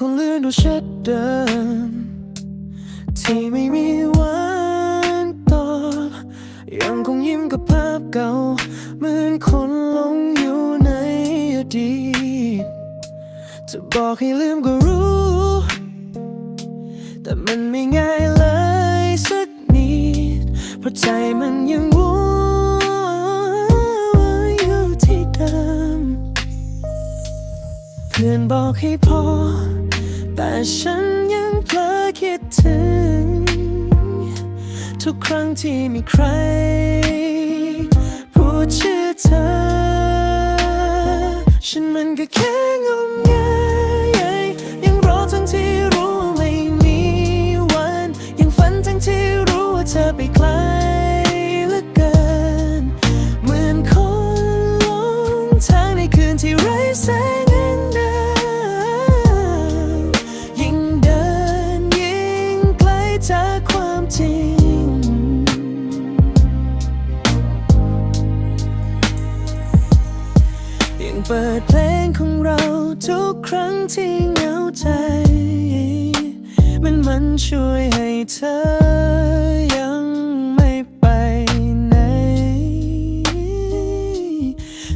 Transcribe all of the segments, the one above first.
คงเลือดูเช็ดเดิมที่ไม่มีวันตอบยังคงยิ้มกับภาพเก่าเหมือนคนหลงอยู่ในอดีตจะบอกให้ลืมก็รู้ แต่มันไม่ง่ายเลยสักนิดเพราะใจมัน พื่อนบอกให้พอ แต่ฉันยังเพลอคิดถึง ทุกครั้งที่มีใคร พูดชื่อเธอ ฉันมันก็แค่งงงายยังรอทั้งที่รู้ว่าไม่มีวัน ยังฝันทั้งที่รู้ว่าเธอไปไกลเหลือเกิน เหมือนคนหลงทางในคืนที่ไร้แสง เปิดเพลงของเราทุกครั้งที่เหงาใจ มันมันช่วยให้เธอยังไม่ไปไหน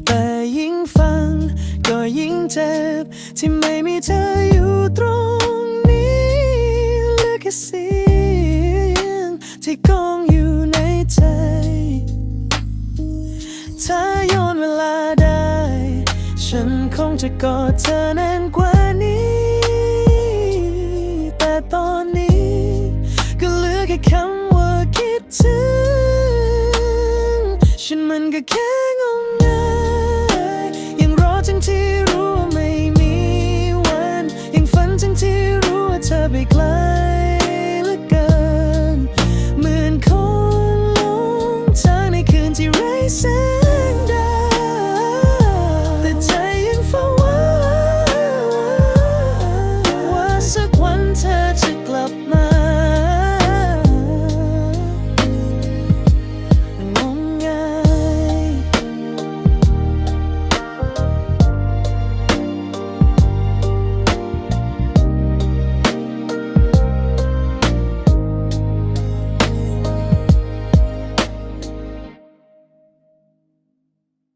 แต่ยิ่งฟังก็ยิ่งเจ็บ ที่ไม่มีเธออยู่ตรงนี้เหลือแค่เสียงที่กองอยู่ ฉันคงจะกอดเธอแน่นกว่านี้ แต่ตอนนี้ ก็เหลือแค่คำว่าคิดถึง ฉันมันก็แค่งงงายยังรอจังที่รู้ว่าไม่มีวัน ยังฝันจังที่รู้ว่าเธอไปไกลเหลือเกิน เหมือนคนหลงทางในคืนที่ไร้แสง